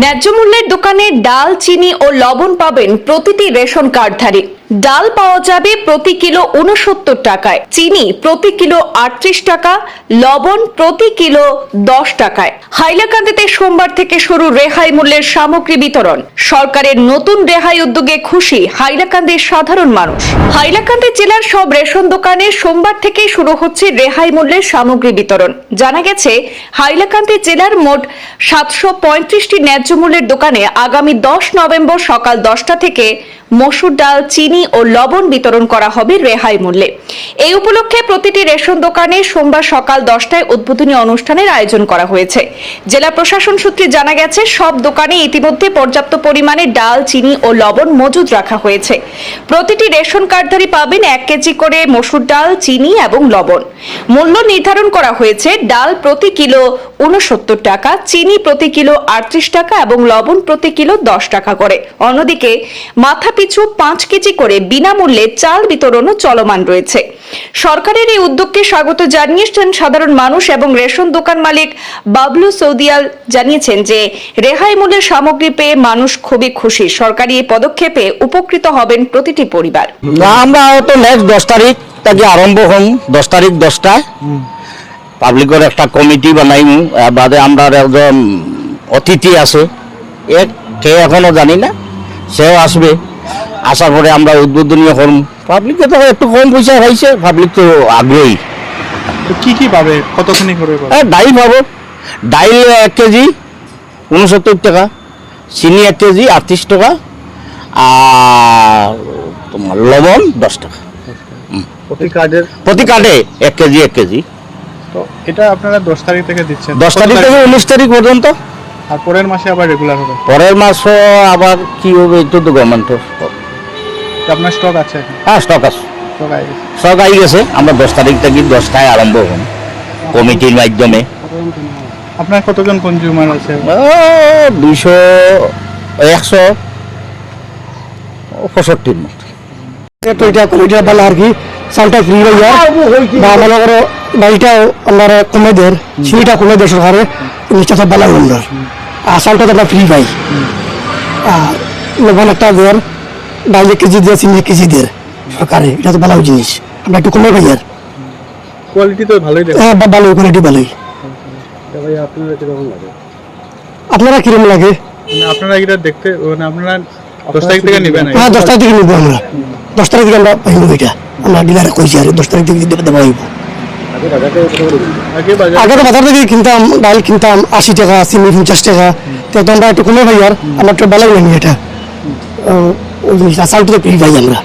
ন্যায্য মূল্যের দোকানে ডাল চিনি ও লবণ পাবেন প্রতিটি রেশন কার্ডধারী। ডাল পাওয়া যাবে প্রতি কিলো উনসত্তর টাকায়। চিনি প্রতি কিলো আটত্রিশ টাকা, লবণ প্রতি কিলো দশ টাকায়। হাইলাকান্দিতে সোমবার থেকে শুরু রেহাই মূল্যের সামগ্রী বিতরণ। সরকারের নতুন রেহাই উদ্যোগে খুশি হাইলাকান্দির সাধারণ মানুষ। হাইলাকান্দি জেলার সব রেশন দোকানে সোমবার থেকে শুরু হচ্ছে রেহাই মূল্যের সামগ্রী বিতরণ। জানা গেছে, হাইলাকান্দি জেলার মোট সাতশো পঁয়ত্রিশটি ন্যায্য মূল্যের দোকানে আগামী দশ নভেম্বর সকাল দশটা থেকে মসুর ডাল, চিনি ও লবণ বিতরণ করা হবে রেহাই মূল্যে। এই উপলক্ষে প্রতিটি রেশন দোকানে সোমবার সকাল দশটায় উদ্বোধনী অনুষ্ঠানের আয়োজন করা হয়েছে। জেলা প্রশাসন সূত্রে জানা গেছে, সব দোকানে ইতিমধ্যে পর্যাপ্ত পরিমাণে ডাল, চিনি ও লবণ মজুদ রাখা হয়েছে। প্রতিটি রেশন কার্ডধারী পাবেন এক কেজি করে মসুর ডাল, চিনি এবং লবণ। মূল্য নির্ধারণ করা হয়েছে। ডাল প্রতি কিলো উনসত্তর টাকা, চিনি প্রতি কিলো আটত্রিশ টাকা এবং লবণ প্রতি কিলো দশ টাকা করে। অন্যদিকে, মাথা পিছু পাঁচ কেজি করে বিনামূল্যে চাল বিতরণও চলমান রয়েছে। সরকারের এই উদ্যোগকে স্বাগত জানিয়েছেন সাধারণ মানুষ এবং রেশন দোকান মালিক বাবলু সৌদিয়াল জানিয়েছেন যে, রেহাই মূল্যের সামগ্রী পেয়ে মানুষ খুবই খুশি। সরকারি এই পদক্ষেপে উপকৃত হবেন প্রতিটি পরিবার। আমরা তো নেক্সট দশ তারিখ থেকে আরম্ভ হম দশ তারিখ দশটায় পাবলিকের একটা কমিটি বানাইম এর বাদে আমরা একজন অতিথি আছে। কে এখনও জানি না সেও আসবে। আসার পরে আমরা উদ্বোধনী হম। পাবলিকে তো একটু কম পয়সা হয়েছে পাবলিক তো আগ্রহী। কি কি পাবে কতখানি করে এ, ডাইল পাবো। ডাইল এক কেজি উনসত্তর টাকা। চিনি এক কেজি আটত্রিশ টাকা। আর তোমার লবণ দশ টাকা। প্রতি কার্ডের প্রতি কার্ডে এক কেজি এক কেজি। তো এটা আপনারা দশ তারিখ থেকে দিচ্ছেন। দশ তারিখ থেকে উনিশ তারিখ পর্যন্ত? আর পরের মাসে আবার রেগুলার হবে। পরের মাসও আবার কি হবে এটা তো গভর্নমেন্টের তো আপনার স্টক আছে হ্যাঁ স্টক আছে। স্টক আই গেছে। আমরা দশ তারিখ থেকে দশটায় আরম্ভ হন কমিটির মাধ্যমে। আপনার কতজন কনজিউমার আছে? দুইশো একশো পঁয়ষট্টির মতো। এটা এটা ভালো আর কি। চালটা ফ্রি হয়ে যায় বা মনে করো বাড়িটা আমরা কমে দেয় সিঁড়িটা কমে দেয় সরকারে নিচটা সব ভালো আমরা আর চালটা তো আমরা ফ্রি পাই। আর লবণ একটা দেয় ডাল এক কেজি দেয় চিনি এক কেজি দেয় সরকারে এটা তো ভালো জিনিস। আমরা একটু কমে পাই আর। কোয়ালিটি তো ভালোই দেবে হ্যাঁ ভালো কোয়ালিটি ভালোই। আপনারা কিরম লাগে? মানে আপনারা এটা দেখতে মানে আপনারা দশ তারিখ থেকে নেবেন হ্যাঁ দশ তারিখ থেকে নিবো আমরা। দশ তারিখ থেকে আমরা পাইব এটা আমরা ডিলারে কইছি আর দশ তারিখ থেকে দেওয়া হইব আগে তো বাজার থেকে কিনতাম ডাল কিনতাম, আশি টাকা, চিনি পঞ্চাশ টাকা, তো আমরা একটু কমে পাই আর আমার তো ভালো লাগে এটা। ওই জিনিসটা চালটা পেয়ে পাই আমরা